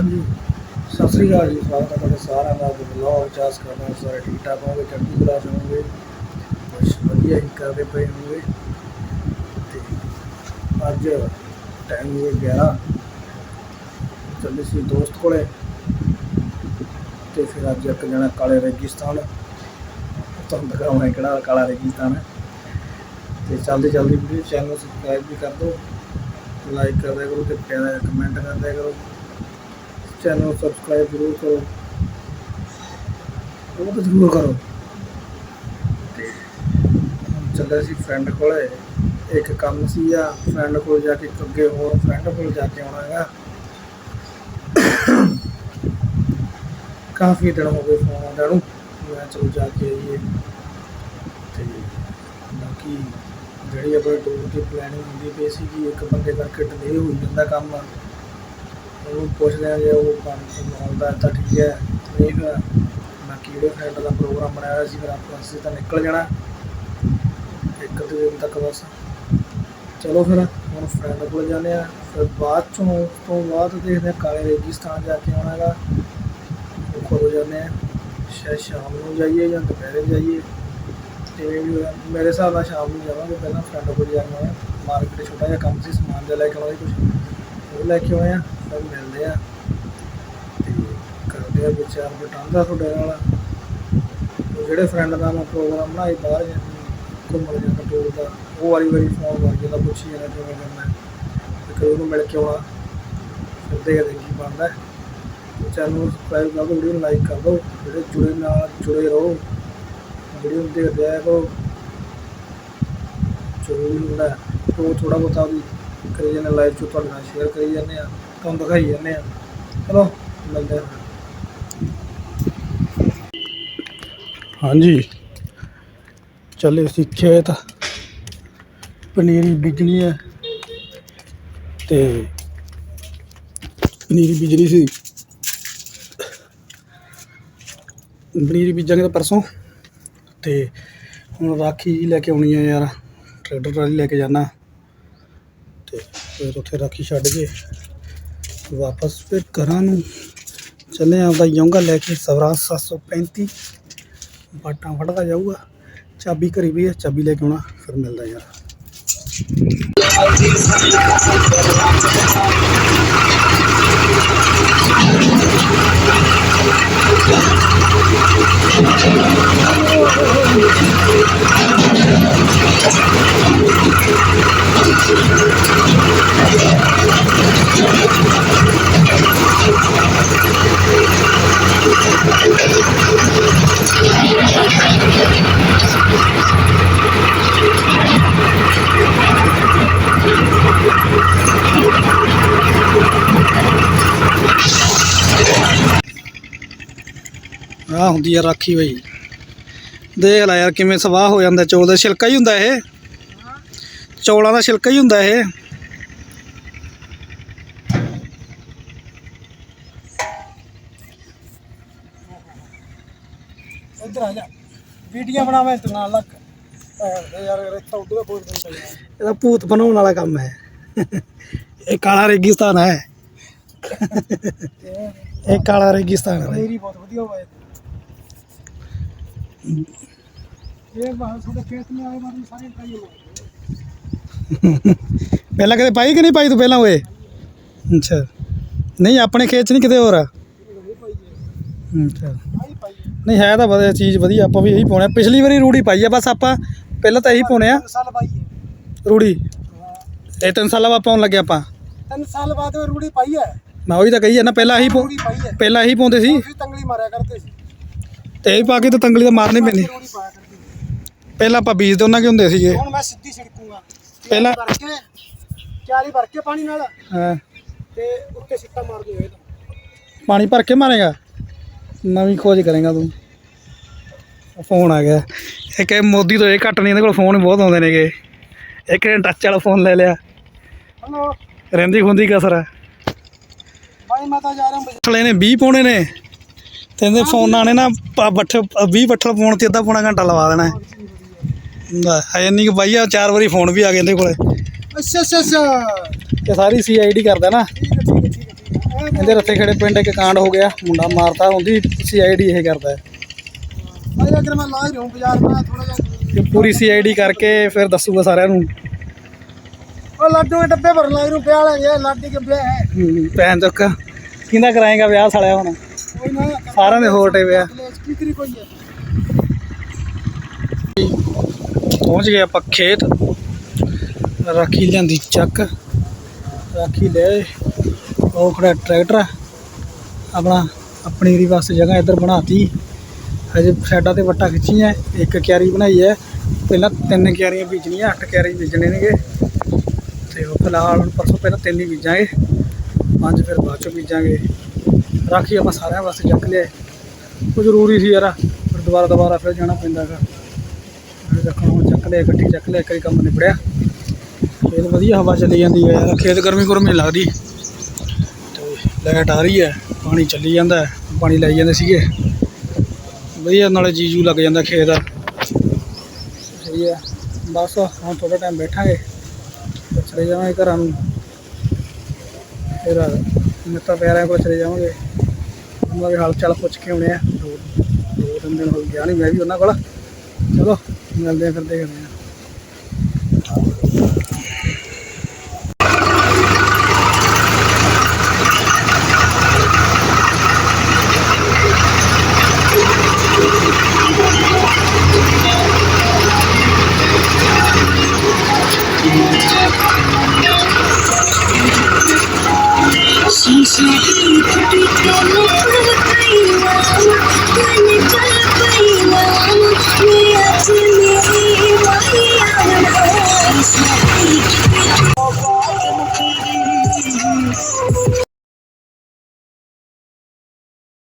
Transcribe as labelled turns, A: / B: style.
A: ਹਾਂਜੀ। ਸਤਿ ਸ੍ਰੀ ਅਕਾਲ ਜੀ, ਸਵਾਗਤ ਹੈ ਤੁਹਾਡੇ ਸਾਰਿਆਂ ਦਾ। ਬਲੌਗ ਚਾਸ ਕਰਨਾ ਸਾਰੇ ਠੀਕ ਠਾਕ ਹੋਵੇ ਚੜ੍ਹਦੀ ਕਲਾ ਚ ਹੋਵੇ ਬਸ ਵਧੀਆ ਹੀ ਕਰਦੇ ਪਏ ਹੋਵੇ ਤੇ ਅੱਜ ਟਾਈਮ ਹੋ 11 ਚੱਲੇ ਸੀ ਦੋਸਤ ਕੋਲੇ। ਤੇ ਫਿਰ ਅੱਜ ਇੱਕ ਜਣਾ ਕਾਲੇ ਰੇਗਿਸਤਾਨ। ਤੁਹਾਨੂੰ ਦਿਖਾਉਣਾ ਹੈ ਕਿਹੜਾ ਕਾਲਾ ਰੇਗਿਸਤਾਨ ਹੈ। ਤੇ ਜਲਦੀ ਜਲਦੀ ਵੀਡੀਓ ਚੈਨਲ ਸਬਸਕ੍ਰਾਈਬ ਵੀ ਕਰ ਦਿਓ। ਲਾਈਕ ਕਰ ਕਰੋ ਤੇ ਪਿਆਰਾ ਕਮੈਂਟ ਕਰ ਕਰੋ। ਚੈਨਲ ਸਬਸਕ੍ਰਾਈਬ ਜ਼ਰੂਰ ਕਰੋ। ਉਹ ਤਾਂ ਜ਼ਰੂਰ ਕਰੋ। ਤੇ ਹੁਣ ਚੱਲਿਆ ਸੀ ਫਰੈਂਡ ਕੋਲੇ। ਇੱਕ ਕੰਮ ਸੀ ਆ ਫਰੈਂਡ ਕੋਲ ਜਾ ਕੇ ਇੱਕ ਅੱਗੇ ਹੋਰ ਫਰੈਂਡ ਕੋਲ ਜਾ ਕੇ ਆਉਣਾ ਹੈਗਾ। ਕਾਫੀ ਦਿਨ ਹੋ ਗਏ ਫੋਨ ਆਉਂਦਾ ਨੂੰ। ਮੈਂ ਚਲੋ ਜਾ ਕੇ ਆਈਏ। ਤੇ ਬਾਕੀ ਜਿਹੜੀ ਆਪਣੀ ਟੂਰ ਦੀ ਪਲੈਨਿੰਗ ਹੁੰਦੀ ਪਈ ਸੀ ਕਿ ਇੱਕ ਬੰਦੇ ਕਰਕੇ ਡਿਲੇ ਹੋਈ ਜਾਂਦਾ ਕੰਮ। ਉਹਨੂੰ ਪੁੱਛਦੇ ਆ ਜੇ ਉਹ ਕੰਮ ਆਉਂਦਾ ਤਾਂ ਠੀਕ ਹੈ। ਨਹੀਂ ਫਿਰ ਬਾਕੀ ਜਿਹੜੇ ਫਰੈਂਡ ਦਾ ਪ੍ਰੋਗਰਾਮ ਬਣਾਇਆ ਹੋਇਆ ਸੀ, ਫਿਰ ਆਪਾਂ ਅਸੀਂ ਤਾਂ ਨਿਕਲ ਜਾਣਾ। ਇੱਕ ਦੋ ਦਿਨ ਤੱਕ ਬਸ। ਚਲੋ ਫਿਰ, ਹੁਣ ਫਰੈਂਡ ਕੋਲ ਜਾਂਦੇ ਆ ਫਿਰ ਬਾਅਦ ਚੋਂ, ਉਸ ਤੋਂ ਬਾਅਦ ਦੇਖਦੇ ਆ ਕਾਲੇ ਰੇਗਿਸਤਾਨ ਜਾ ਕੇ ਆਉਣਾ ਹੈਗਾ। ਉਹ ਕਦੋਂ ਜਾਂਦੇ ਆ ਸ਼ਾਇਦ ਸ਼ਾਮ ਨੂੰ ਜਾਈਏ ਜਾਂ ਦੁਪਹਿਰੇ ਜਾਈਏ। ਜਿਵੇਂ ਵੀ ਹੋਇਆ, ਮੇਰੇ ਹਿਸਾਬ ਨਾਲ ਸ਼ਾਮ ਨੂੰ ਜਾਵਾਂਗੇ। ਪਹਿਲਾਂ ਫਰੈਂਡ ਕੋਲ ਜਾਣਾ ਹੈ। ਮਾਰਕੀਟ ਛੋਟਾ ਜਿਹਾ ਕੰਮ ਸੀ, ਸਮਾਨ ਜਿਹਾ ਲੈ ਕੇ ਆਉਣਾ ਸੀ ਕੁਝ ਉਹ ਲੈ ਕੇ ਆਏ ਆ ਫਿਰ ਮਿਲਦੇ ਆ। ਤੇ ਕਰਦੇ ਆ ਵਿਚਾਰ ਵਟਾਂਦਾ ਤੁਹਾਡੇ ਨਾਲ। ਜਿਹੜੇ ਫਰੈਂਡ ਦਾ ਮੈਂ ਪ੍ਰੋਗਰਾਮ ਬਣਾਈ ਬਾਹਰ ਜਾ- ਘੁੰਮਣ ਜਾਂਦਾ ਟੂਰ ਦਾ, ਉਹ ਵਾਰੀ ਵਾਰੀ ਫੋਨ ਕਰ ਜਾਂਦਾ ਪੁੱਛੀ ਜਾਂਦਾ ਕਿਵੇਂ ਕਰਨਾ ਤੇ ਕਦੇ ਉਹਨੂੰ ਮਿਲ ਕੇ ਆਉਣਾ। ਫਿਰ ਦੇਖਦੇ ਕੀ ਬਣਦਾ ਹੈ। ਚੈਨਲ ਨੂੰ ਸਬਸਕ੍ਰਾਈਬ ਕਰ ਦਿਓ ਵੀਡੀਓ ਨੂੰ ਲਾਈਕ ਕਰ ਦਿਓ। ਜਿਹੜੇ ਜੁੜੇ ਨਾਲ ਜੁੜੇ ਰਹੋ। ਵੀਡੀਓ ਨੂੰ ਦੇਖਦੇ ਆ ਕਰੋ ਜ਼ਰੂਰੀ ਹੁੰਦਾ ਹੈ। ਉਹ ਥੋੜਾ ਬਹੁਤਾ ਵੀ ਕਰੀ ਜਾਂਦੇ ਲਾਈਵ ਚ ਤੁਹਾਡੇ ਨਾਲ ਸ਼ੇਅਰ ਕਰੀ ਜਾਂਦੇ ਆ, ਤੁਹਾਨੂੰ ਦਿਖਾਈ ਜਾਂਦੇ ਆ। ਚਲੋ, ਮਿਲਦੇ ਆ। ਹਾਂਜੀ। ਚੱਲੇ ਸੀ ਖੇਤ। ਪਨੀਰੀ ਬੀਜਣੀ ਹੈ। ਤੇ ਪਨੀਰੀ ਬੀਜਣੀ ਸੀ। ਪਨੀਰੀ ਬੀਜਾਂਗੇ ਤਾਂ ਪਰਸੋਂ। ਤੇ ਹੁਣ ਰਾਖੀ ਲੈ ਕੇ ਆਉਣੀ ਹੈ ਯਾਰ। ਟਰੈਕਟਰ ਟਰਾਲੀ ਲੈ ਕੇ ਜਾਣਾ। ਤੇ ਫਿਰ ਉੱਥੇ ਰਾਖੀ ਛੱਡ ਕੇ ਵਾਪਸ ਫਿਰ ਘਰਾਂ ਨੂੰ ਚੱਲੇ ਆਪਦਾ ਯੋਂਗਾ ਲੈ ਕੇ ਸਵਰਾਜ 735 ਬਾਟਾਂ ਫੜਦਾ ਜਾਊਗਾ। ਚਾਬੀ ਘਰੀ ਵੀ ਹੈ ਚਾਬੀ ਲੈ ਕੇ ਆਉਣਾ, ਫਿਰ ਮਿਲਦਾ ਯਾਰ। I'm sorry. ਆ ਹੁੰਦੀ ਆ ਰਾਖੀ ਬਈ। ਦੇਖ ਲੈ ਯਾਰ ਕਿਵੇਂ ਸਵਾਹ ਹੋ ਜਾਂਦਾ ਚੌਲ ਦਾ ਛਿਲਕਾ ਹੀ ਹੁੰਦਾ ਇਹ। ਚੌਲਾਂ ਦਾ ਛਿਲਕਾ ਹੀ ਹੁੰਦਾ ਇਹ।
B: ਇੱਧਰ ਆ ਜਾ। ਵੀਡੀਓ ਬਣਾਵੇਂ ਤੂੰ ਨਾਲ ਲੱਗ। ਯਾਰ ਰੇਤਾ ਉਧਰ ਨਹੀਂ
A: ਇਹਦਾ ਭੂਤ ਬਣਾਉਣ ਵਾਲਾ ਕੰਮ ਹੈ। ਇਹ ਕਾਲਾ ਰੇਗਿਸਤਾਨ ਹੈ। ਇਹ ਕਾਲਾ ਰੇਗਿਸਤਾਨ ਹੈ।
B: ਮੇਰੀ ਬਹੁਤ ਵਧੀਆ ਹੋਇਆ ਇਹ ਬਾਹਰ ਤੁਹਾਡੇ ਖੇਤ ਮੇ ਆਏ ਬਾਰੇ ਸਾਰੇ ਕਾਈ ਹੋ
A: ਪਹਿਲਾਂ ਕਦੇ ਪਾਈ ਕਿ ਨਹੀਂ ਪਾਈ ਤੂੰ ਪਹਿਲਾਂ ਓਏ? ਅੱਛਾ। ਨਹੀਂ ਆਪਣੇ ਖੇਤ ਚ ਨਹੀਂ ਕਿਤੇ ਹੋਰ? ਆ ਅੱਛਾ। ਨਹੀਂ ਹੈ ਤਾਂ ਵਧੀਆ ਚੀਜ਼ ਵਧੀਆ ਆਪਾਂ ਵੀ ਇਹੀ ਪਾਉਣੇ ਆ। ਪਿਛਲੀ ਵਾਰੀ ਰੂੜੀ ਪਾਈ ਆ ਬਸ ਆਪਾਂ ਪਹਿਲਾਂ ਤਾਂ ਇਹੀ ਪਾਉਣੇ ਆ।
B: ਸਾਲ ਪਾਈ
A: ਰੂੜੀ? ਇਹ ਤਿੰਨ ਸਾਲਾਂ ਬਾਅਦ ਪਾਉਣ ਲੱਗੇ ਆਪਾਂ।
B: ਤਿੰਨ ਸਾਲ ਬਾਅਦ ਰੂੜੀ ਪਾਈ ਹੈ।
A: ਮੈਂ ਉਹੀ ਤਾਂ ਕਹੀ ਜਾਂਦਾ ਪਹਿਲਾਂ ਇਹੀ ਪਾਉ ਪਹਿਲਾਂ ਇਹੀ ਪਾਉਂਦੇ ਸੀ।
B: ਤੰਗਲੀ ਮਾਰਿਆ ਕਰਦੇ ਸੀ।
A: ਤੇ ਇਹ ਪਾ ਕੇ ਤਾਂ ਤੰਗਲੀ ਤਾਂ ਮਾਰਨੀ ਪੈਂਦੀ। ਪਹਿਲਾਂ ਆਪਾਂ ਬੀਜ ਦੋਨਾਂ ਕੇ ਹੁੰਦੇ ਸੀਗੇ।
B: ਹੁਣ ਮੈਂ ਸਿੱਧੀ ਛਿੜਕੂਗਾ।
A: ਪਹਿਲਾਂ-
B: ਭਰ ਕੇ ਭਰ ਕੇ ਪਾਣੀ ਨਾਲ।
A: ਹਾਂ।
B: ਤੇ ਉੱਤੇ ਸਿੱਟਾ ਮਾਰ ਦਿਓ ਇਹਦਾ
A: ਪਾਣੀ ਭਰ ਕੇ ਮਾਰੇਗਾ? ਨਵੀਂ ਖੋਜ ਕਰੇਗਾ ਤੂੰ। ਫੋਨ ਆ ਗਿਆ। ਇੱਕ ਇਹ ਮੋਦੀ ਤੋਂ ਇਹ ਘੱਟ ਨਹੀਂ ਇਹਦੇ ਕੋਲ ਫੋਨ ਬਹੁਤ ਆਉਂਦੇ ਨੇਗੇ। ਇੱਕ ਨੇ ਟੱਚ ਵਾਲਾ ਫੋਨ ਲੈ ਲਿਆ।
B: ਹਲੋ।
A: ਰਹਿੰਦੀ ਖੁੰਦੀ ਕਸਰ। ਹੈ
B: ਭਾਈ ਮੈਂ ਤਾਂ ਜਾ ਰਿਹਾ
A: ਨੇ 20 ਪਾਉਣੇ ਨੇ। ਤੇ ਇਹਦੇ ਫੋਨਾਂ ਨੇ ਨਾ ਪ- ਬੱਠ 20 ਬੱਠਲ ਪਾਉਣ ਤੇ ਅੱਧਾ ਪੌਣਾ ਘੰਟਾ ਲਵਾ ਦੇਣਾ। ਹੈ। ਹਜੇ ਨਹੀਂ ਕਿ ਬਾਈ ਆ ਚਾਰ ਵਾਰੀ ਫੋਨ ਵੀ ਆ ਗਏ ਇਹਦੇ ਕੋਲੇ।
B: ਅੱਛਾ ਅੱਛਾ ਅੱਛਾ।
A: ਇਹ ਸਾਰੀ ਸੀਆਈਡੀ ਕਰਦਾ ਨਾ।
B: ਠੀਕ ਹੈ ਠੀਕ ਹੈ ਠੀਕ ਹੈ ਠੀਕ ਹੈ।
A: ਇਹਦੇ ਰੱਥੇ ਖੜੇ ਪਿੰਡ ਇੱਕ ਕਾਂਡ ਹੋ ਗਿਆ ਮੁੰਡਾ ਮਾਰਤਾ ਉਹਦੀ ਸੀਆਈਡੀ ਇਹ ਕਰਦਾ। ਹੈ
B: ਭਾਈ ਅਗਰ ਮੈਂ ਲਾ ਹੀ ਰਹੂੰ ਬਾਜ਼ਾਰ ਮੈਂ ਥੋੜਾ ਜਿਹਾ
A: ਇਹ ਪੂਰੀ ਸੀਆਈਡੀ ਕਰਕੇ ਫਿਰ ਦੱਸੂਗਾ ਸਾਰਿਆਂ ਨੂੰ।
B: ਉਹ ਲੱਡੂ ਦੇ ਡੱਬੇ ਭਰਨ ਲੱਗ ਰੂ ਪਿਆ ਲੈ ਲਾਡੀ ਕੇ ਹੈ
A: ਹੂੰ, ਭੈਣ ਚੁੱਕ ਕਿਹਦਾ ਕਰਾਏਗਾ ਵਿਆਹ ਸਾਲਿਆ ਹੁਣ? ਸਾਰਿਆਂ ਦੇ ਹੋਟੇ ਪਿਆ
B: ਕੀ
A: ਪਹੁੰਚ ਗਏ ਆਪਾਂ ਖੇਤ। ਰਾਖੀ ਲਿਆਂਦੀ ਚੱਕ। ਰਾਖੀ ਲੈ। ਉਹ ਖੜਾ ਟਰੈਕਟਰ ਆਪਣਾ, ਆਪਣੀ ਰੀ ਵਾਸਤੇ ਜਗ੍ਹਾ ਇੱਧਰ ਬਣਾਤੀ। ਹਜੇ ਸਾਈਡਾਂ ਤੇ ਵੱਟਾ ਖਿੱਚੀਆਂ ਇੱਕ ਕਿਆਰੀ ਬਣਾਈ ਹੈ ਪਹਿਲਾਂ ਤਿੰਨ ਕਿਆਰੀਆਂ ਬੀਜਣੀਆਂ, ਅੱਠ ਕਿਆਰੀ ਬੀਜਣੇ ਨੇਗੇ। ਤੇ ਉਹ ਫਿਲਹਾਲ ਹੁਣ ਪਰਸੋਂ ਪਹਿਲਾਂ ਤਿੰਨ ਹੀ ਬੀਜਾਂਗੇ। ਪੰਜ ਫਿਰ ਬਾਅਦ ਚੋਂ ਬੀਜਾਂਗੇ। ਰਾਖੀ ਆਪਾਂ ਸਾਰਿਆਂ ਵਾਸਤੇ ਚੱਕ ਲਿਆਏ। ਉਹ ਜ਼ਰੂਰੀ ਸੀ ਯਾਰ, ਫਿਰ ਦੁਬਾਰਾ ਦੁਬਾਰਾ ਫਿਰ ਜਾਣਾ ਪੈਂਦਾ ਗਾ ਇਹ ਦੇਖੋ ਹੁਣ ਚੱਕ ਲਿਆ, ਇਕੱਠੀ ਚੱਕ ਲਿਆ ਕਈ ਕੰਮ ਨਿਬੜਿਆ। ਖੇਤ ਵਧੀਆ ਹਵਾ ਚੱਲੀ ਜਾਂਦੀ ਹੈ ਯਾਰ, ਖੇਤ ਗਰਮੀ ਗੁਰਮੀ ਲੱਗਦੀ। ਤੇ ਲਾਈਟ ਆ ਰਹੀ ਹੈ, ਪਾਣੀ ਚੱਲੀ ਜਾਂਦਾ ਪਾਣੀ ਲਾਈ ਜਾਂਦੇ ਸੀਗੇ। ਵਧੀਆ ਨਾਲੇ ਜੀਜੂ ਲੱਗ ਜਾਂਦਾ ਖੇਤ। ਦਾ ਸਹੀ ਹੈ, ਬਸ ਹੁਣ ਥੋੜਾ ਟਾਈਮ ਬੈਠਾਂਗੇ ਚਲੇ ਜਾਵਾਂਗੇ ਘਰਾਂ ਨੂੰ। ਫਿਰ ਮਿੱਤਰ ਪਿਆਰਿਆਂ ਕੋਲ ਚਲੇ ਜਾਵਾਂਗੇ। ਉਹਨਾਂ ਦੇ ਹਾਲ ਚਾਲ ਪੁੱਛ ਕੇ ਆਉਣੇ ਆ। ਦੋ ਦੋ ਤਿੰਨ ਦਿਨ ਹੋ ਗਿਆ ਨਹੀਂ ਮੈਂ ਵੀ ਉਹਨਾਂ ਕੋਲ। ਚਲੋ, ਮਿਲਦੇ ਆ ਫਿਰ, ਦੇਖਦੇ ਆ।
C: Thank you.